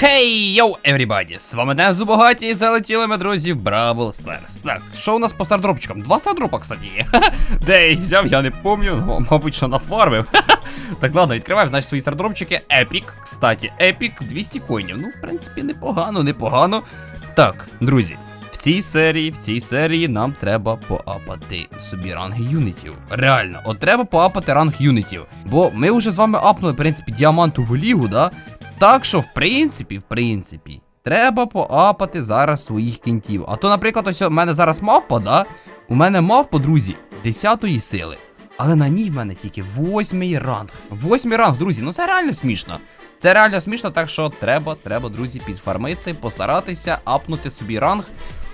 Хей, йоу, everybody! З вами Ден Зубогаті і залетіли ми, друзі, в Бравл Старс. Так, що у нас по стардропчикам? Два стардропа, кстати, є. Де я їх взяв, я не помню, ну, мабуть, що нафармив. так, ладно, відкриваємо, значить, свої стардропчики. Епік, кстати, епік, 200 коїнів. Ну, в принципі, непогано, непогано. Так, друзі. В цій серії, в цій серії нам треба поапати собі ранги юнітів. Реально, от треба поапати ранг юнітів. Бо ми вже з вами апнули, в принципі, діамантову лігу, да? Так що, в принципі, в принципі, треба поапати зараз своїх кінтів. А то, наприклад, ось у мене зараз мавпа, да? У мене мавпа, друзі, 10 сили. Але на ній в мене тільки восьмий ранг. Восьмий ранг, друзі, ну це реально смішно. Це реально смішно, так що треба, треба, друзі, підфармити, постаратися апнути собі ранг.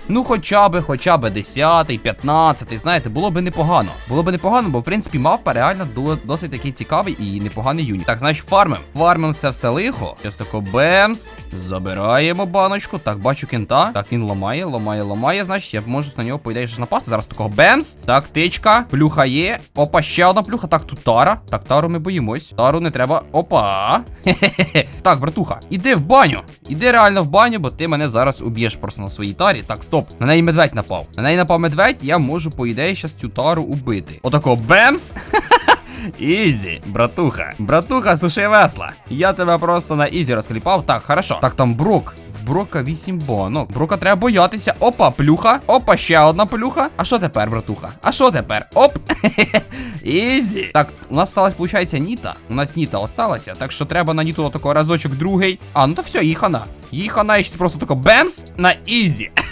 Ну, хоча би, хоча би 10, 15, знаєте, було би непогано. Було би непогано, бо в принципі мавпа реально досить такий цікавий і непоганий юніт. Так, значить, фармим. Фармим це все лихо. Щось тако бемс. Забираємо баночку. Так, бачу кента. Так, він ламає, ламає, ламає. Значить, я можу на нього, по ідеї, щось напасти. Зараз такого бемс. Так, тичка. Плюха є. Опа, ще одна плюха. Так, тут тара. Так, тару ми боїмось. Тару не треба. Опа. Хе-хе-хе. Так, братуха, іди в баню. Іди реально в баню, бо ти мене зараз уб'єш просто на своїй тарі. Так, стоп. На неї медведь напав. На неї напав медведь, я можу, по ідеї, щас цю тару убити. Отако бемс. Ізі, братуха. Братуха, суши весла. Я тебе просто на ізі розкліпав. Так, хорошо. Так, там брок. В брока 8 банок. Брока треба боятися. Опа, плюха. Опа, ще одна плюха. А що тепер, братуха? А що тепер? Оп. Ізі. Так, у нас сталася, виходить, Ніта. У нас Ніта осталася. Так що треба на Ніту отако разочок другий. А, ну то все, їй хана. Їй хана і просто тако бемс на ізі.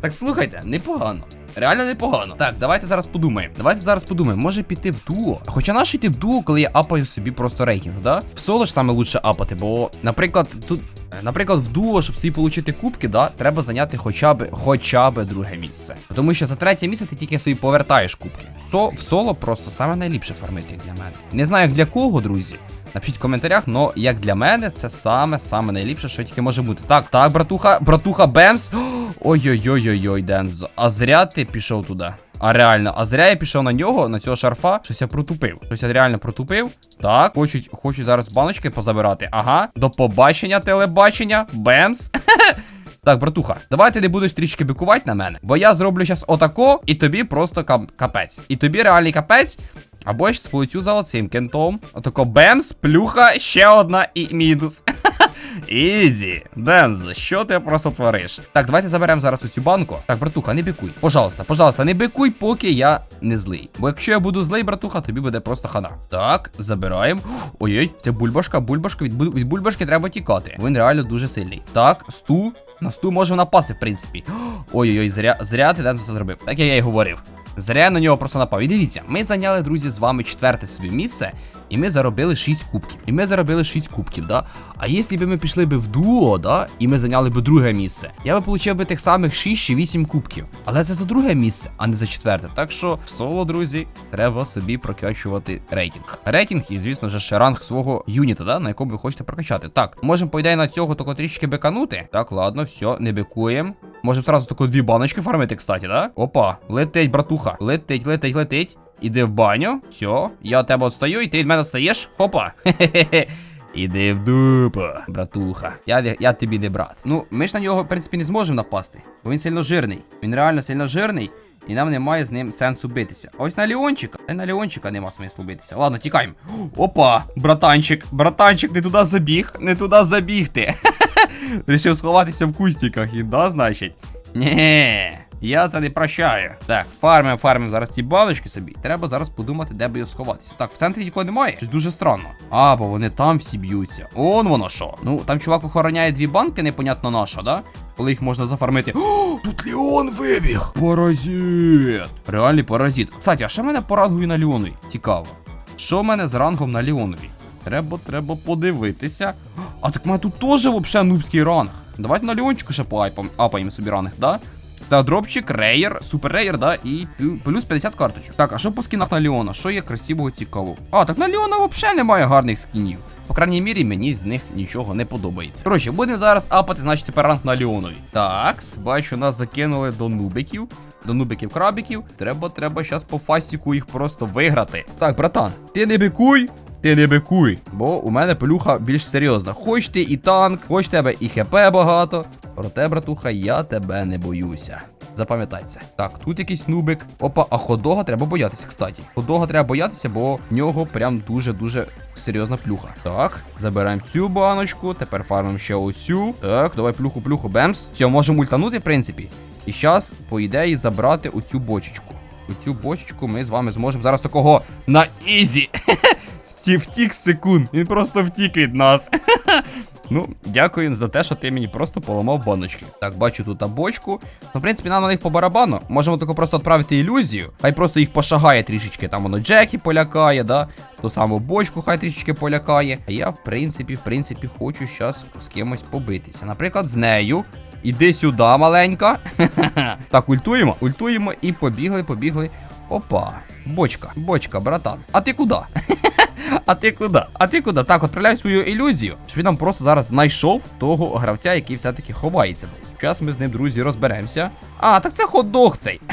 Так слухайте, непогано. Реально непогано. Так, давайте зараз подумаємо. Давайте зараз подумаємо, може піти в дуо. Хоча наш йти в дуо, коли я апаю собі просто рейтинг, да? В соло ж саме лучше апати, бо, наприклад, тут. е, Наприклад, в дуо, щоб собі отримати кубки, да, треба зайняти хоча б хоча б друге місце. Тому що за третє місце ти тільки собі повертаєш кубки. Со, в соло просто саме найліпше фармити, для мене. Не знаю, як для кого, друзі. Напишіть в коментарях, но як для мене, це саме саме найліпше, що тільки може бути. Так, так, братуха, братуха Бемс. Ой-ой-ой-ой-ой, Дензо. А зря ти пішов туди. А реально, а зря я пішов на нього, на цього шарфа, щось я протупив. Щось я реально протупив. Так, хочуть, хочуть зараз баночки позабирати. Ага. До побачення, телебачення. Бемс. Так, братуха, давай ти не будеш трішки бикувати на мене, бо я зроблю зараз отако, і тобі просто капець. І тобі реальний капець. Або я щас полетю за оцим кентом. Отако бемс, плюха, ще одна і мінус. Ізі, Дензо, що ти просто твориш? Так, давайте заберемо зараз оцю банку. Так, братуха, не бикуй. Пожалуйста, пожалуйста, не бикуй, поки я не злий. Бо якщо я буду злий, братуха, тобі буде просто хана. Так, забираємо. Ой-ой, це бульбашка, бульбашка. Від, від бульбашки треба тікати. Він реально дуже сильний. Так, сту. На сту можемо напасти, в принципі. Ой-ой-ой, зря, зря ти це зробив. Так я і говорив. Зря я на нього просто напав. І дивіться, ми зайняли, друзі, з вами четверте собі місце, і ми заробили 6 кубків. І ми заробили 6 кубків, да? А якщо б ми пішли б в дуо, да, і ми зайняли б друге місце, я би отримав би тих самих 6 чи 8 кубків. Але це за друге місце, а не за четверте. Так що в соло, друзі, треба собі прокачувати рейтинг. Рейтинг і, звісно ж, ще ранг свого юніта, да, на якому ви хочете прокачати. Так, можемо, по ідеї, на цього тільки трішки беканути. Так, ладно, все, не бекуємо. Можемо сразу тако дві баночки фармити, кстати, да? Опа, летить, братуха. Летить, летить, летить. Іди в баню. Все, я від тебе відстаю, і ти від мене стаєш. Хопа. Хе-хе-хе. Іди в дупу, братуха. Я, я тобі не брат. Ну, ми ж на нього, в принципі, не зможемо напасти, бо він сильно жирний. Він реально сильно жирний, і нам немає з ним сенсу битися. Ось на Леончика. На Леончика нема смислу битися. Ладно, тікаємо. Опа, братанчик, братанчик, не туди забіг, не туди забіг ти. Рішив сховатися в кустиках, і да, значить? Ні, я це не прощаю. Так, фармимо, фармимо зараз ці баночки собі. Треба зараз подумати, де би його сховатися. Так, в центрі нікого немає. Щось дуже странно. А, бо вони там всі б'ються. Он воно що. Ну, там чувак охороняє дві банки, непонятно на що, да? Коли їх можна зафармити. О, тут Леон вибіг! Паразит! Реальний паразит. Кстати, а що мене по рангу на Леонові? Цікаво. Що в мене з рангом на Леонові? Треба, треба подивитися. А так в мене тут теж взагалі нубський ранг. Давайте на Леончику ще поапаємо собі ранг, да? Стеодропчик, рейер, супер рейер, да, і плюс 50 карточок. Так, а що по скінах на Леона? Що є красивого цікавого? А, так на Леона взагалі немає гарних скінів. По крайній мірі, мені з них нічого не подобається. Коротше, будемо зараз апати, значить, тепер ранг на Леонові. Так, бачу, нас закинули до нубиків. До нубиків крабіків. Треба, треба щас по фастіку їх просто виграти. Так, братан, ти не бикуй. ти не бикуй. Бо у мене пелюха більш серйозна. Хоч ти і танк, хоч тебе і хп багато. Проте, братуха, я тебе не боюся. Запам'ятай це. Так, тут якийсь нубик. Опа, а ходога треба боятися, кстати. Ходога треба боятися, бо в нього прям дуже-дуже серйозна плюха. Так, забираємо цю баночку. Тепер фармимо ще оцю. Так, давай плюху, плюху, бемс. Все, можемо ультанути, в принципі. І зараз, по ідеї, забрати оцю бочечку. Оцю бочечку ми з вами зможемо зараз такого на ізі. Вті- Втік секунд. Він просто втік від нас. Ну, дякую за те, що ти мені просто поламав баночки. Так, бачу тут бочку. Ну, в принципі, нам на них по барабану. Можемо тако просто відправити ілюзію. Хай просто їх пошагає трішечки. Там воно Джекі полякає, да? Ту саму бочку хай трішечки полякає. А я, в принципі, в принципі, хочу зараз з кимось побитися. Наприклад, з нею. Іди сюди, маленька. так, ультуємо, ультуємо і побігли, побігли. Опа. Бочка, бочка, братан. А ти куди? А ти куди? А ти куди? Так, відправляй свою ілюзію. Щоб він нам просто зараз знайшов того гравця, який все-таки ховається десь. Зараз ми з ним, друзі, розберемося. А, так це хот-дог цей.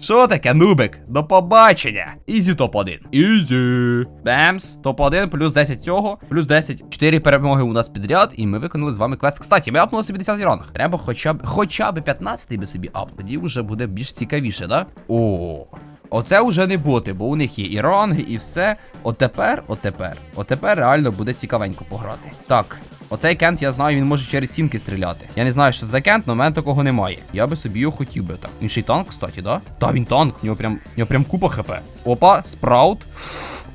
Що таке, нубик? До побачення. Ізі топ-1. Ізі. Бемс, топ-1, плюс 10 цього, плюс 10. 4 перемоги у нас підряд, і ми виконали з вами квест. Кстати, ми апнули собі 10 ранг. Треба хоча б хоча б 15 би собі ап. Тоді вже буде більш цікавіше, да? О. Оце вже не боти, бо у них є і ранги, і все. Отепер, отепер, отепер реально буде цікавенько пограти. Так, оцей кент, я знаю, він може через стінки стріляти. Я не знаю, що за кент, але в мене такого немає. Я би собі його хотів би так. Він ще й танк, кстати, да? Та він танк, в нього прям, в нього прям купа хп. Опа, спраут.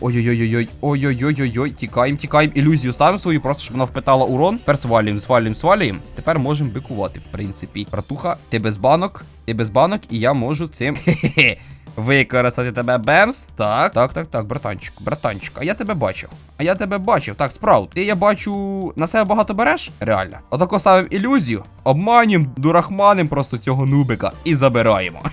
Ой-ой-ой-ой, ой-ой-ой-ой-ой, тікаємо, тікаємо. Ілюзію ставимо свою, просто щоб вона впитала урон. Тепер свалюємо, свалюємо, свалюємо. Тепер можемо бикувати, в принципі. Братуха, ти без банок, ти без банок, і я можу цим. Хе-хе. Використати тебе Бемс. Так, так, так, так, братанчик, братанчик. А я тебе бачив. А я тебе бачив. Так, справ, ти я бачу на себе багато береш? Реально. Отако ставив ілюзію, обманюємо, дурахманим просто цього нубика і забираємо.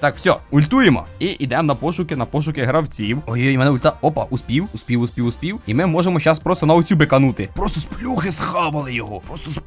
Так, все, ультуємо. І йдемо на пошуки, на пошуки гравців. Ой-ой, мене ульта. Опа, успів, успів, успів, успів. І ми можемо зараз просто на оцю биканути. Просто з плюхи схавали його. Просто з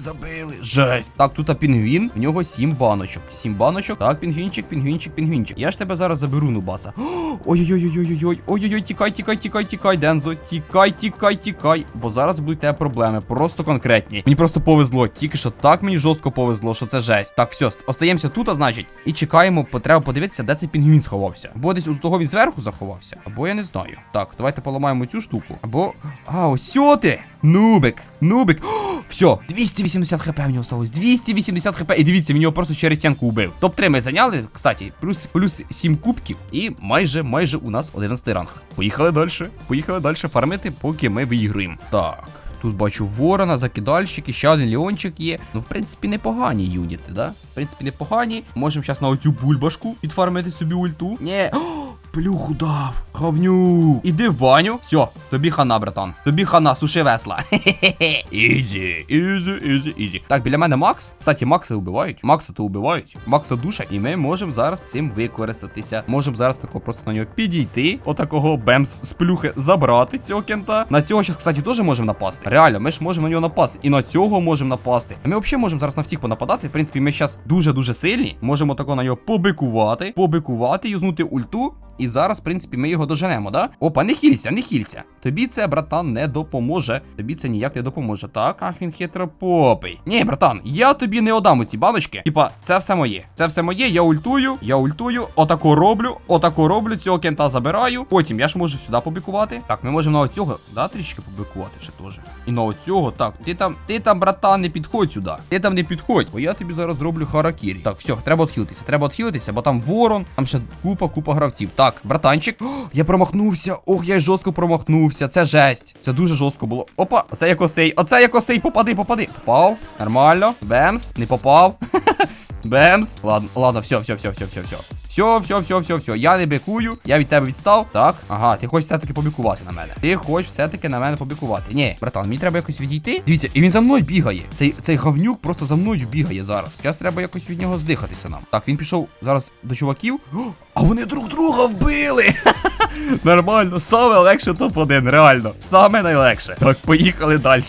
забили. Жесть. Так, тут пінгвін. В нього сім баночок. Сім баночок. Так, пінгвінчик, пінгвінчик, пінгвінчик. Я ж тебе зараз заберу, Нубаса. Ой-ой-ой-ой-ой-ой. Ой-ой-ой, тікай, тікай, тікай, тікай, Дензо. Тікай, тікай, тікай. Бо зараз будуть тебе проблеми. Просто конкретні. Мені просто повезло. Тільки що так мені жорстко повезло, що це жесть. Так, все, остаємося тут, а значить. І чекаємо, бо треба подивитися, де цей пінгвін сховався. Або десь у того він зверху заховався. Або я не знаю. Так, давайте поламаємо цю штуку. Або. А, ось ти! Нубик, нубик. О, все, 280 хп в нього осталось. 280 хп. І дивіться, він його просто через стінку убив. Топ-3 ми зайняли, кстати, плюс плюс 7 кубків. І майже, майже у нас 11 ранг. Поїхали далі. Поїхали далі фармити, поки ми виіграємо. Так. Тут бачу ворона, закидальщики, ще один ліончик є. Ну, в принципі, непогані юніти, да? В принципі, непогані. Можемо зараз на оцю бульбашку підфармити собі ульту. Ні. О, Плюху дав. Говнюк. Іди в баню. Все, тобі хана, братан. Тобі хана, суши весла. Ізі, ізі, ізі, ізі. Так, біля мене Макс. Кстати, Макса вбивають. Макса то вбивають. Макса душа. І ми можемо зараз цим використатися. Можемо зараз тако просто на нього підійти. Отакого бемс з плюхи забрати цього кента. На цього зараз, кстати, теж можемо напасти. Реально, ми ж можемо на нього напасти. І на цього можемо напасти. А ми взагалі можемо зараз на всіх понападати. В принципі, ми зараз дуже-дуже сильні. Можемо тако на нього побикувати, побикувати, юзнути ульту. І зараз, в принципі, ми його доженемо, да? Опа, не хілься, не хілься. Тобі це, братан, не допоможе. Тобі це ніяк не допоможе. Так, ах, він хитропопий. Ні, братан, я тобі не отдам ці баночки. Типа, це все моє. Це все моє, я ультую, я ультую, отако роблю, отако роблю, цього кента забираю. Потім я ж можу сюди побікувати. Так, ми можемо на оцього, да, трішки побікувати ще теж. І на оцього, так, ти там, ти там, братан, не підходь сюди. Ти там не підходь, бо я тобі зараз зроблю харакірі. Так, все, треба відхилитися, треба відхилитися, бо там ворон, там ще купа, купа гравців. Так, братанчик. О, я промахнувся. Ох, я жорстко промахнувся. Це жесть. Це дуже жорстко було. Опа, оце як осей. Оце як осей. Попади, попади. Попав. Нормально. Бемс. Не попав. Бемс. Ладно, ладно, все, все, все, все, все, все. Все, все, все, все, все. Я не бікую, я від тебе відстав. Так, ага, ти хочеш все-таки побікувати на мене. Ти хочеш все-таки на мене побікувати. Ні, братан, мені треба якось відійти. Дивіться, і він за мною бігає. Цей цей говнюк просто за мною бігає зараз. Зараз треба якось від нього здихатися нам. Так, він пішов зараз до чуваків. А вони друг друга вбили. Нормально, саме легше топ-1, реально. Саме найлегше. Так, поїхали далі.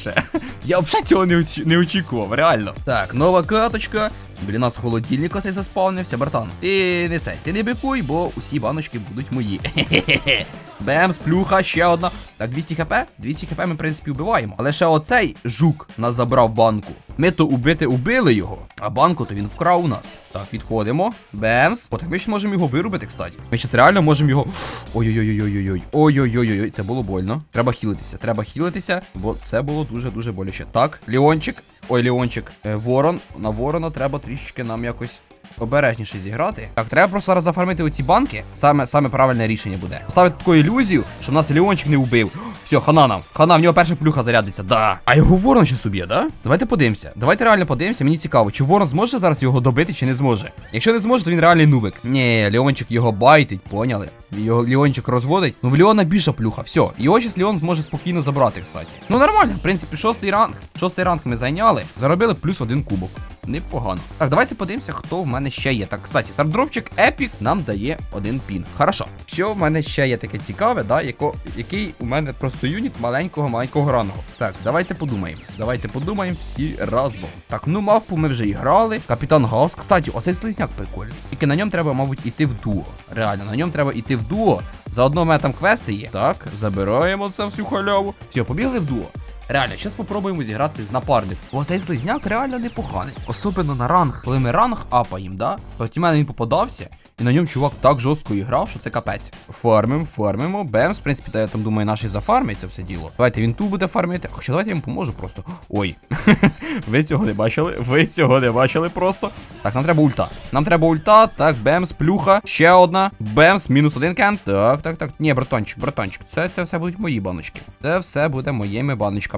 Я взагалі цього не, оч... не очікував, реально. Так, нова каточка. Біля нас холодильник оцей заспавнився, братан. Ти не цей, ти не бикуй, бо усі баночки будуть мої. Хе-хе-хе. Бемс, плюха, ще одна. Так, 200 хп? 200 хп ми, в принципі, вбиваємо. Але ще оцей жук нас забрав банку. Ми то убити убили його, а банку то він вкрав у нас. Так, відходимо. Бемс. О, так ми ще можемо його вирубити, кстати. Ми зараз реально можемо його. Ой-ой-ой-ой-ой-ой. Ой-ой-ой-ой. Це було больно. Треба хілитися. Треба хілитися, бо це було дуже-дуже боляче. Так, Леончик. Ой, Леончик. Е, ворон. На ворона треба трішечки нам якось. Обережніше зіграти. Так, треба просто зараз зафармити оці банки. Саме саме правильне рішення буде. Ставити таку ілюзію, щоб нас Леончик не вбив. Все, хана нам. Хана, в нього перша плюха зарядиться. Да. А його ворон ще уб'є, да? Давайте подивимося. Давайте реально подивимося. Мені цікаво, чи ворон зможе зараз його добити, чи не зможе. Якщо не зможе, то він реальний нубик. Ні, Леончик його байтить, поняли? Його Леончик розводить. Ну в Леона більша плюха. Все. Його щас Леон зможе спокійно забрати, кстати. Ну нормально, в принципі, шостий ранг. Шостий ранг ми зайняли. Заробили плюс один кубок. Непогано. Так, давайте подивимося, хто в мене ще є. Так, кстати, сардропчик Epic нам дає один пін. Хорошо. Що в мене ще є таке цікаве, да, яко, який у мене просто юніт маленького маленького ранго. Так, давайте подумаємо. Давайте подумаємо всі разом. Так, ну мавпу ми вже і грали. Капітан Гаус, кстати, оцей слизняк прикольний. Тільки на ньому треба, мабуть, іти в дуо. Реально, на ньому треба іти в дуо. Заодно в мене там квести є. Так, забираємо це всю халяву. Все, побігли в дуо. Реально, зараз спробуємо зіграти з напарником. Бо цей слизняк реально непоганий. Особливо на ранг, коли ми ранг апаємо, да? Проти мене він попадався, і на ньому чувак так жорстко грав, що це капець. Фармимо, фармимо. Бемс, в принципі, та я там думаю, наші зафармять це все діло. Давайте він ту буде фармити. Хоча давайте я йому поможу просто. Ой. ви цього не бачили? Ви цього не бачили просто. Так, нам треба ульта. Нам треба ульта. Так, бемс, плюха. Ще одна. Бемс, мінус один кент. Так, так, так. Ні, братанчик, братанчик. Це, це все будуть мої баночки. Це все буде моїми баночками.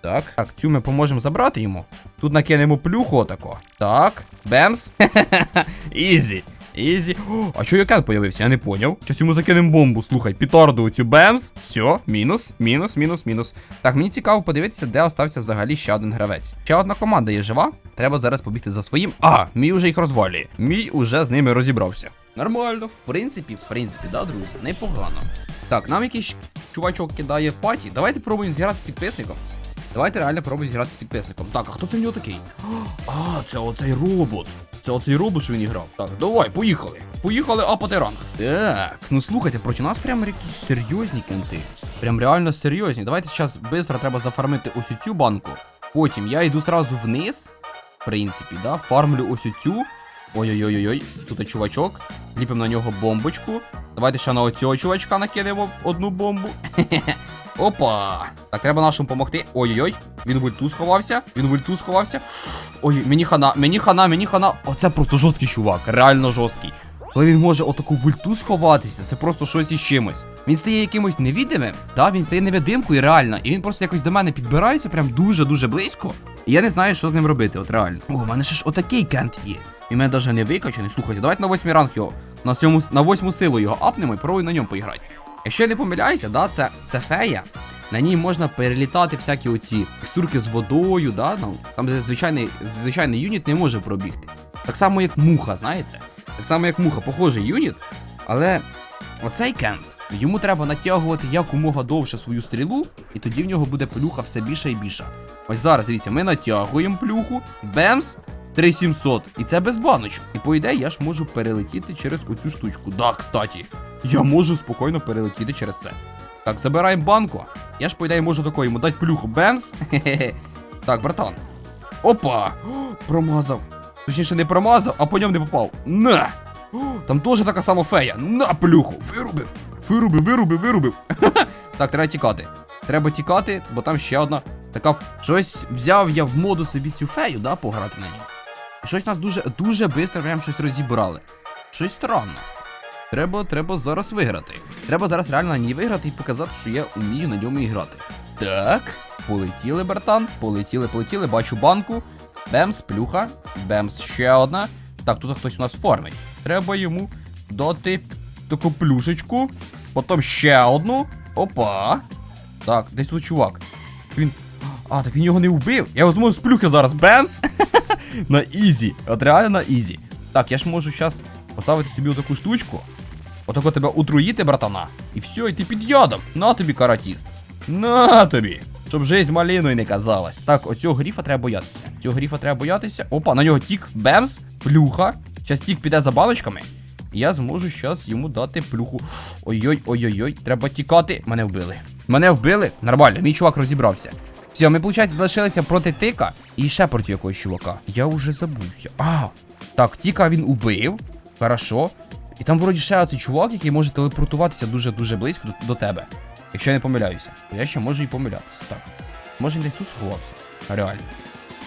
Так, так, цю ми поможемо забрати йому. Тут накинемо плюху отако. Так, бемс. Ізі. Ізі. О, а чого Якен появився? Я не поняв. Щас йому закинемо бомбу. Слухай, пітарду цю бемс. Все, мінус, мінус, мінус, мінус. Так, мені цікаво подивитися, де остався взагалі ще один гравець. Ще одна команда є жива. Треба зараз побігти за своїм. А, мій уже їх розвалює. Мій уже з ними розібрався. Нормально, в принципі, в принципі, да, друзі, непогано. Так, нам якийсь чувачок кидає паті. Давайте пробуємо зіграти з підписником. Давайте реально пробуємо зіграти з підписником. Так, а хто це в нього такий? А, це оцей робот. Це оцей робот, що він грав. Так, давай, поїхали. Поїхали апати ранг. Так, ну слухайте, проти нас прям якісь серйозні кенти. Прям реально серйозні. Давайте зараз швидко треба зафармити ось цю банку. Потім я йду зразу вниз. В принципі, да, фармлю ось цю. Ой-ой-ой-ой, тут чувачок. Ліпимо на нього бомбочку. Давайте ще на оцього чувачка накинемо одну бомбу. Опа! Так, треба нашому допомогти. Ой-ой-ой. Він в ульту сховався. Він в ульту сховався. Ой, мені хана, мені хана, мені хана. Оце просто жорсткий чувак, реально жорсткий. Коли він може отаку в ульту сховатися, це просто щось із чимось. Він стає якимось невідимим, да, він стає невидимкою реально. І він просто якось до мене підбирається прям дуже-дуже близько. І я не знаю, що з ним робити, от реально. О, у мене ще ж отакий кент є. І мене навіть не викачаний. Слухайте, давайте на восьмий ранг його. На сьому, на восьму силу його апнемо і пробуємо на ньому поіграти. Якщо я не помиляюся, да, це, це фея. На ній можна перелітати всякі оці текстурки з водою, да, ну, там звичайний, звичайний юніт не може пробігти. Так само, як муха, знаєте? Так само, як муха, похожий юніт, але оцей кент, йому треба натягувати якомога довше свою стрілу, і тоді в нього буде плюха все більша і більша. Ось зараз, дивіться, ми натягуємо плюху, бемс, 3700. І це без баночок. І по ідеї я ж можу перелетіти через оцю штучку. Да, кстати. Я можу спокійно перелетіти через це. Так, забираємо банку. Я ж по ідеї можу такої йому дати плюху. Бемс. Так, братан. Опа! О, промазав. Точніше, не промазав, а по ньому не попав. На! О, Там теж така сама фея. На плюху. Вирубив. Вирубив, вирубив, вирубив. так, треба тікати. Треба тікати, бо там ще одна така. Щось взяв я в моду собі цю фею, да, пограти на ній. Щось нас дуже дуже швидко прям щось розібрали. Щось странно. Треба, треба зараз виграти. Треба зараз реально на ній виграти і показати, що я вмію на ньому і грати. Так, полетіли, братан. Полетіли, полетіли. Бачу банку. Бемс, плюха. Бемс, ще одна. Так, тут хтось у нас фармить. Треба йому дати таку плюшечку. Потім ще одну. Опа. Так, десь тут чувак. Він. А, так він його не вбив. Я його зможу з плюхи зараз. Бемс. на ізі. От реально на ізі. Так, я ж можу зараз поставити собі отаку штучку. Отако тебе утруїти, братана. І все, і ти під ядом. На тобі, каратіст. На тобі. Щоб жизнь маліною не казалась. Так, оцього гріфа треба боятися. Цього гріфа треба боятися. Опа, на нього тік, бемс, плюха. Щас тік піде за балочками. І Я зможу щас йому дати плюху. Ой-ой, ой-ой-ой, треба тікати. Мене вбили. Мене вбили? Нормально, мій чувак розібрався. Все, ми, виходить, залишилися проти тика і ще проти якогось чувака. Я вже забувся. А, так, тіка він убив. Хорошо. І там вроді ще оцей чувак, який може телепортуватися дуже-дуже близько до, до тебе. Якщо я не помиляюся. То я ще можу і помилятися. Так. Може він десь тут сховався. Реально.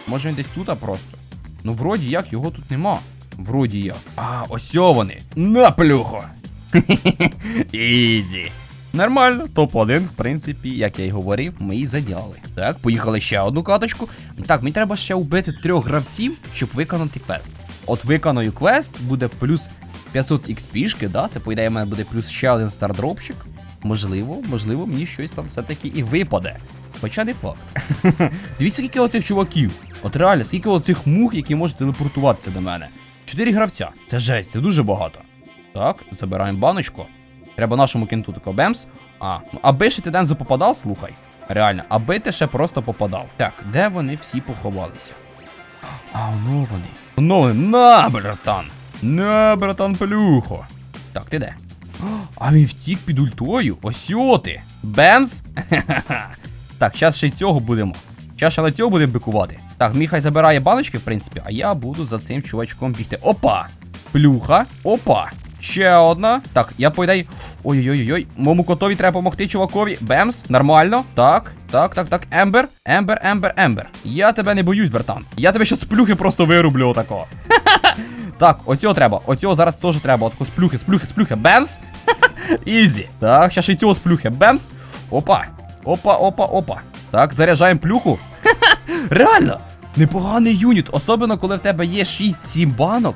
Може він десь тут, а просто. Ну, вроді як, його тут нема. Вроді як. А, ось вони. На плюхо. Ізі. Нормально, топ-1, в принципі, як я й говорив, ми і заділи. Так, поїхали ще одну каточку. Так, мені треба ще вбити трьох гравців, щоб виконати квест. От виконую квест, буде плюс 500 XP, да? Це, по ідеї, в мене буде плюс ще один стардропчик. Можливо, можливо, мені щось там все-таки і випаде. Хоча не факт. Дивіться, скільки оцих чуваків. От реально, скільки оцих мух, які можуть телепортуватися до мене. Чотири гравця. Це жесть, це дуже багато. Так, забираємо баночку. Треба нашому кінту тако бемс. А, ну аби ще ти Дензо попадав, слухай. Реально, аби ти ще просто попадав. Так, де вони всі поховалися? А, воно вони. Воно вони. На, братан. На, братан, плюхо. Так, ти де? А він втік під ультою. Ось ти. Бемс? Так, зараз ще й цього будемо. Зараз ще на цього будемо бикувати. Так, Міхай забирає баночки, в принципі, а я буду за цим чувачком бігти. Опа! Плюха. Опа. Ще одна. Так, я по. Ой-ой-ой-ой. Моєму котові треба допомогти, чувакові. Бемс, нормально. Так, так, так, так. Ембер, Ембер, Ембер, Ембер. Я тебе не боюсь, братан. Я тебе щас з плюхи просто вирублю отако. Так, оцього треба. Оцього зараз теж треба. Отако з плюхи, з плюхи, з плюхи. Бемс. Ізі. Так, ще ще й цього з плюхи. Бемс. Опа. Опа, опа, опа. Так, заряджаємо плюху. Реально! Непоганий юніт, особливо коли в тебе є 6-7 банок.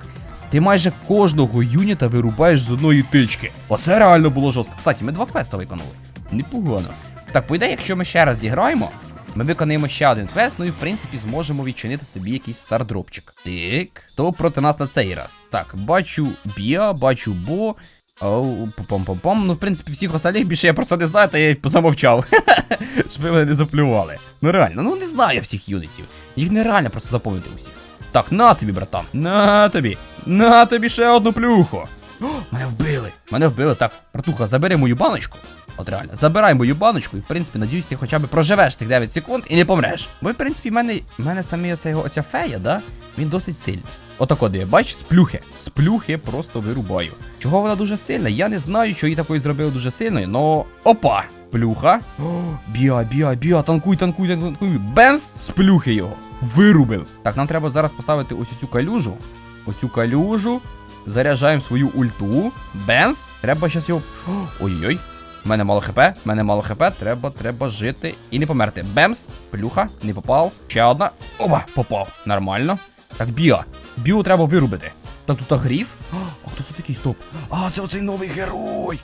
Ти майже кожного юніта вирубаєш з одної тички. Оце реально було жорстко. Кстати, ми два квеста виконали. Непогано. Так, по ідеї, якщо ми ще раз зіграємо, ми виконаємо ще один квест, ну і в принципі зможемо відчинити собі якийсь стардропчик. Так, то проти нас на цей раз. Так, бачу Біа, бачу Бо. Оу, пом-пом-пом. Ну, в принципі, всіх остальних більше я просто не знаю, та я й замовчав. Щоб мене не заплювали. Ну реально, ну не знаю всіх юнітів. Їх нереально просто запомнити усіх. Так, на тобі, братан. На тобі. На тобі ще одну плюху. О, мене вбили. Мене вбили. Так, братуха, забери мою баночку. От реально, забирай мою баночку, і в принципі, надіюсь, ти хоча б проживеш цих 9 секунд і не помреш. Бо в принципі, в мене, в мене самі оця, оця фея, да? Він досить сильний. Отако де, бач, з плюхи. З плюхи просто вирубаю. Чого вона дуже сильна? Я не знаю, що її такою зробили дуже сильною, но. Опа! Плюха. О, біа, біа, біа, танкуй, танкуй, танкуй. Бемс! З плюхи його. Вирубив. Так, нам треба зараз поставити ось цю калюжу. Оцю калюжу. Заряджаємо свою ульту. Бемс. Треба щас його. Ой-ой. У мене мало хп, в мене мало хп, треба, треба жити і не померти. Бемс, плюха, не попав. Ще одна. Оба, попав. Нормально. Так, біа. Біо треба вирубити. Так тут гріф. А хто це такий? Стоп. А, це оцей новий герой.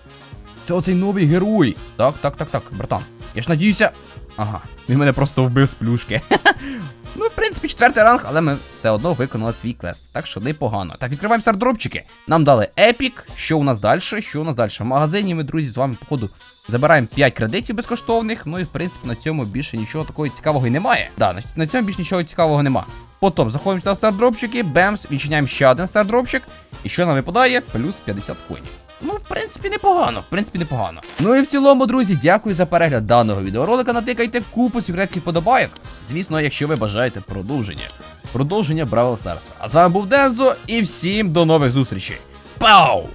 Це оцей новий герой. Так, так, так, так, братан. Я ж надіюся. Ага, він мене просто вбив з плюшки. Ну, в принципі, четвертий ранг, але ми все одно виконали свій квест. Так що непогано. Так, відкриваємо стардропчики. Нам дали епік. Що у нас далі? Що у нас далі? В магазині ми, друзі, з вами, походу, забираємо 5 кредитів безкоштовних. Ну і в принципі на цьому більше нічого такого цікавого і немає. Да, на, цьому більше нічого цікавого нема. Потім заходимо в стардропчики, бемс, відчиняємо ще один стардропчик. І що нам випадає? Плюс 50 коїнів. Ну, в принципі, непогано, в принципі, непогано. Ну і в цілому, друзі, дякую за перегляд даного відеоролика. Натикайте купу секретських подобайок. Звісно, якщо ви бажаєте продовження. Продовження Бравл Старс. А з вами був Дензо, і всім до нових зустрічей. Пау!